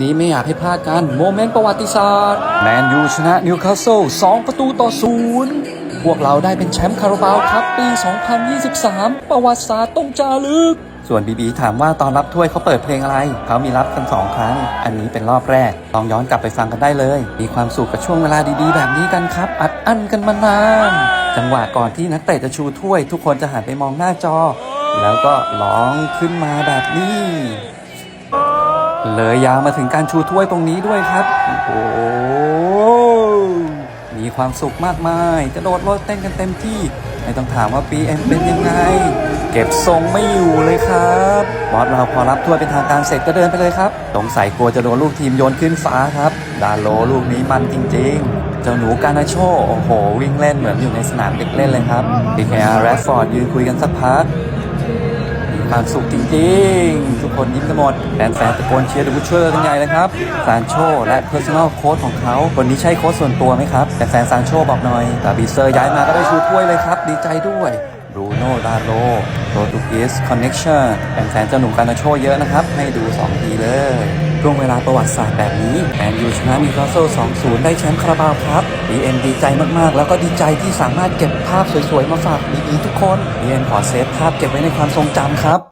นี้ไม่อยากให้พลาดกัน โมเมนต์ประวัติศาสตร์ แมนยูชนะนิวคาสเซิล2ประตูต่อศูนย์พวกเราได้เป็นแชมป์คาราบาวครับปี 2023 ประวัติศาสตร์ต้องจารึก ส่วนบีบีถามว่าตอนรับถ้วยเขาเปิดเพลงอะไร เขามีรับกันสองครั้ง อันนี้เป็นรอบแรก ลองย้อนกลับไปฟังกันได้เลย มีความสุขกับช่วงเวลาดีๆ แบบนี้กันครับ อัดอั้นกันมานาน จังหวะก่อนที่นักเตะจะชูถ้วย ทุกคนจะหันไปมองหน้าจอ แล้วก็ร้องขึ้นมาแบบนี้ เลยยาวมาถึงการชูถ้วยตรงนี้ด้วยครับ โอ้โหมีความสุขมากมายกระโดดโลดเต้นกันเต็มที่ ไม่ต้องถามว่า PM เอ็มเป็นยังไง เก็บทรงไม่อยู่เลยครับบอสเราพอรับถ้วยเป็นทางการเสร็จก็เดินไปเลยครับสงสัยกลัวจะโดนลูกทีมโยนขึ้นฟ้าครับดาโลลูกนี้มันจริงๆเจ้าหนูกานาโชโอ้โห วิ่งเล่นเหมือนอยู่ในสนามเด็กเล่นเลยครับดีแคร์แรดฟอร์ดยืนคุยกันสักพัก ความสุขจริงๆ ทุกคนยิ้มกันหมดแฟนๆตะโกนเชียร์ดูบูเชอร์กันใหญ่เลยครับซานโชและเพอร์ซันอลโค้ชของเขาคนนี้ใช่โค้ชส่วนตัวไหมครับแต่แฟนซานโชบอกหน่อยดาบิเซอร์ย้ายมาก็ได้ชูถ้วยเลยครับ ดีใจด้วยบรูโน่ดาโรโรตุกิสคอนเน็กชั่นแฟนๆเจ้าหนุ่มกานาโชเยอะนะครับ ให้ดู 2 ทีเลย ช่วงเวลาประวัติศาสตร์แบบนี้แมนยูชนะนิวคาสเซิล2-0 ได้แชมป์คาราบาวครับบีเอ็นดีใจมากๆ แล้วก็ดีใจที่สามารถเก็บภาพสวยๆ มาฝากดีๆทุกคนบีเอ็นขอเซฟภาพเก็บไว้ในความทรงจำครับ